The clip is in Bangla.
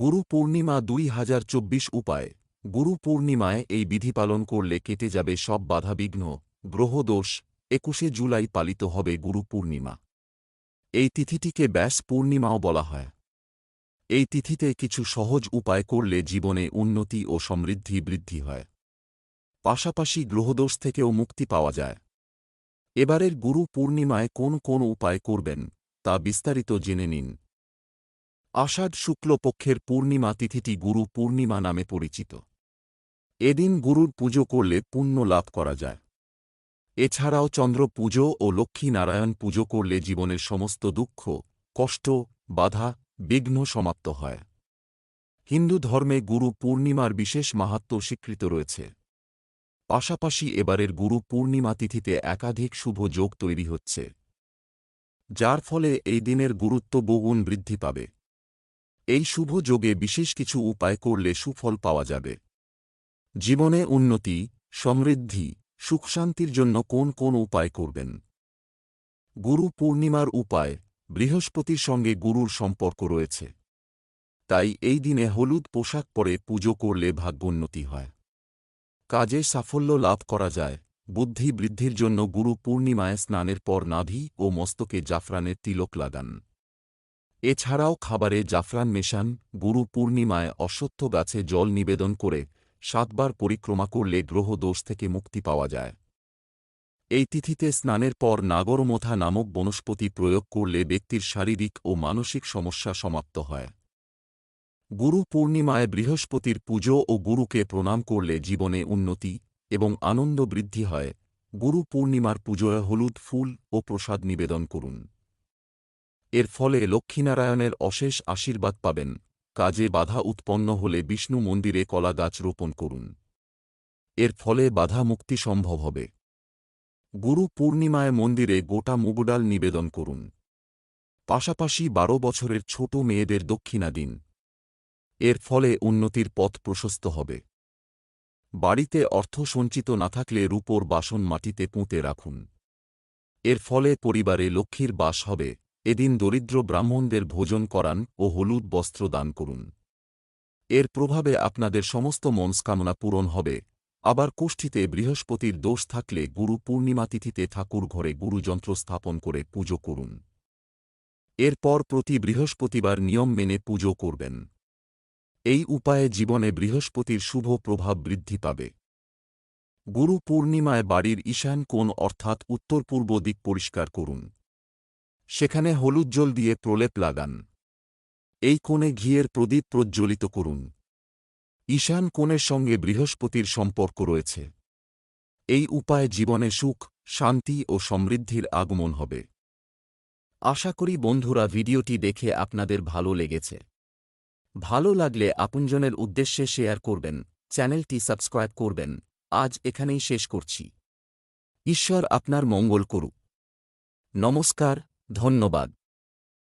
গুরু পূর্ণিমা দুই হাজার চব্বিশ উপায়। গুরু পূর্ণিমায় এই বিধি পালন করলে কেটে যাবে সব বাধাবিঘ্ন, গ্রহদোষ, একুশে জুলাই পালিত হবে গুরু পূর্ণিমা। এই তিথিটিকে ব্যাস পূর্ণিমাও বলা হয়। এই তিথিতে কিছু সহজ উপায় করলে জীবনে উন্নতি ও সমৃদ্ধি বৃদ্ধি হয়। পাশাপাশি গ্রহদোষ থেকেও মুক্তি পাওয়া যায়। এবারের গুরু পূর্ণিমায় কোন কোন উপায় করবেন, তা বিস্তারিত জেনে নিন। আষাঢ় শুক্লপক্ষের পূর্ণিমা তিথিটি গুরু পূর্ণিমা নামে পরিচিত। এদিন গুরুর পুজো করলে পুণ্য লাভ করা যায়। এছাড়াও চন্দ্র পুজো ও লক্ষ্মী নারায়ণ পুজো করলে জীবনের সমস্ত দুঃখ, কষ্ট, বাধা, বিঘ্ন সমাপ্ত হয়। হিন্দু ধর্মে গুরু পূর্ণিমার বিশেষ মাহাত্ম্য স্বীকৃত রয়েছে। পাশাপাশি এবারের গুরু পূর্ণিমা তিথিতে একাধিক শুভ যোগ তৈরি হচ্ছে। যার ফলে এই দিনের গুরুত্ব বহুগুণ বৃদ্ধি পাবে। এই শুভ যোগে বিশেষ কিছু উপায় করলে সুফল পাওয়া যাবে। জীবনে উন্নতি, সমৃদ্ধি সুখশান্তির জন্য কোন কোন উপায় করবেন? গুরু পূর্ণিমার উপায়, বৃহস্পতির সঙ্গে গুরুর সম্পর্ক রয়েছে। তাই এই দিনে হলুদ পোশাক পরে পুজো করলে ভাগ্যোন্নতি হয়। কাজে সাফল্য লাভ করা যায়। বুদ্ধি বৃদ্ধির জন্য গুরু পূর্ণিমায় স্নানের পর নাভি ও মস্তকে জাফরানের তিলক লাগান। এছাড়াও খাবারে জাফরান মেশান, গুরু পূর্ণিমায় অশ্বত্থ গাছে জল নিবেদন করে সাতবার পরিক্রমা করলে গ্রহ দোষ থেকে মুক্তি পাওয়া যায়। এই তিথিতে স্নানের পর নাগরমথা নামক বনস্পতি প্রয়োগ করলে ব্যক্তির শারীরিক ও মানসিক সমস্যা সমাপ্ত হয়। গুরু পূর্ণিমায় বৃহস্পতির পুজো ও গুরুকে প্রণাম করলে জীবনে উন্নতি এবং আনন্দ বৃদ্ধি হয়। গুরু পূর্ণিমার পুজোয় হলুদ ফুল ও প্রসাদ নিবেদন করুন। এর ফলে লক্ষ্মীনারায়ণের অশেষ আশীর্বাদ পাবেন। কাজে বাধা উৎপন্ন হলে বিষ্ণু মন্দিরে কলা গাছ রোপণ করুন। এর ফলে বাধা মুক্তি সম্ভব হবে। গুরু পূর্ণিমায় মন্দিরে গোটা মুগডাল নিবেদন করুন। পাশাপাশি বারো বছরের ছোট মেয়েদের দক্ষিণা দিন। এর ফলে উন্নতির পথ প্রশস্ত হবে। বাড়িতে অর্থ সঞ্চিত না থাকলে রূপোর বাসন মাটিতে পুঁতে রাখুন। এর ফলে পরিবারে লক্ষ্মীর বাস হবে। এদিন দরিদ্র ব্রাহ্মণদের ভোজন করান ও হলুদ বস্ত্র দান করুন। এর প্রভাবে আপনাদের সমস্ত মনস্কামনা পূরণ হবে। আবার কোষ্ঠীতে বৃহস্পতির দোষ থাকলে গুরু পূর্ণিমা তিথিতে ঠাকুর ঘরে গুরুযন্ত্র স্থাপন করে পুজো করুন। এরপর প্রতি বৃহস্পতিবার নিয়ম মেনে পুজো করবেন। এই উপায়ে জীবনে বৃহস্পতির শুভ প্রভাব বৃদ্ধি পাবে। গুরু পূর্ণিমায় বাড়ির ঈশান কোণ অর্থাৎ উত্তর পূর্ব দিক পরিষ্কার করুন। সেখানে হলুদ জল দিয়ে প্রলেপ লাগান। এই কোণে ঘিয়ের প্রদীপ প্রজ্জ্বলিত করুন। ঈশান কোণের সঙ্গে বৃহস্পতির সম্পর্ক রয়েছে। এই উপায়ে জীবনে সুখ, শান্তি ও সমৃদ্ধির আগমন হবে। আশা করি বন্ধুরা ভিডিওটি দেখে আপনাদের ভালো লেগেছে। ভালো লাগলে আপনজনের উদ্দেশ্যে শেয়ার করবেন, চ্যানেলটি সাবস্ক্রাইব করবেন। আজ এখানেই শেষ করছি। ঈশ্বর আপনার মঙ্গল করুক। নমস্কার। ধন্যবাদ।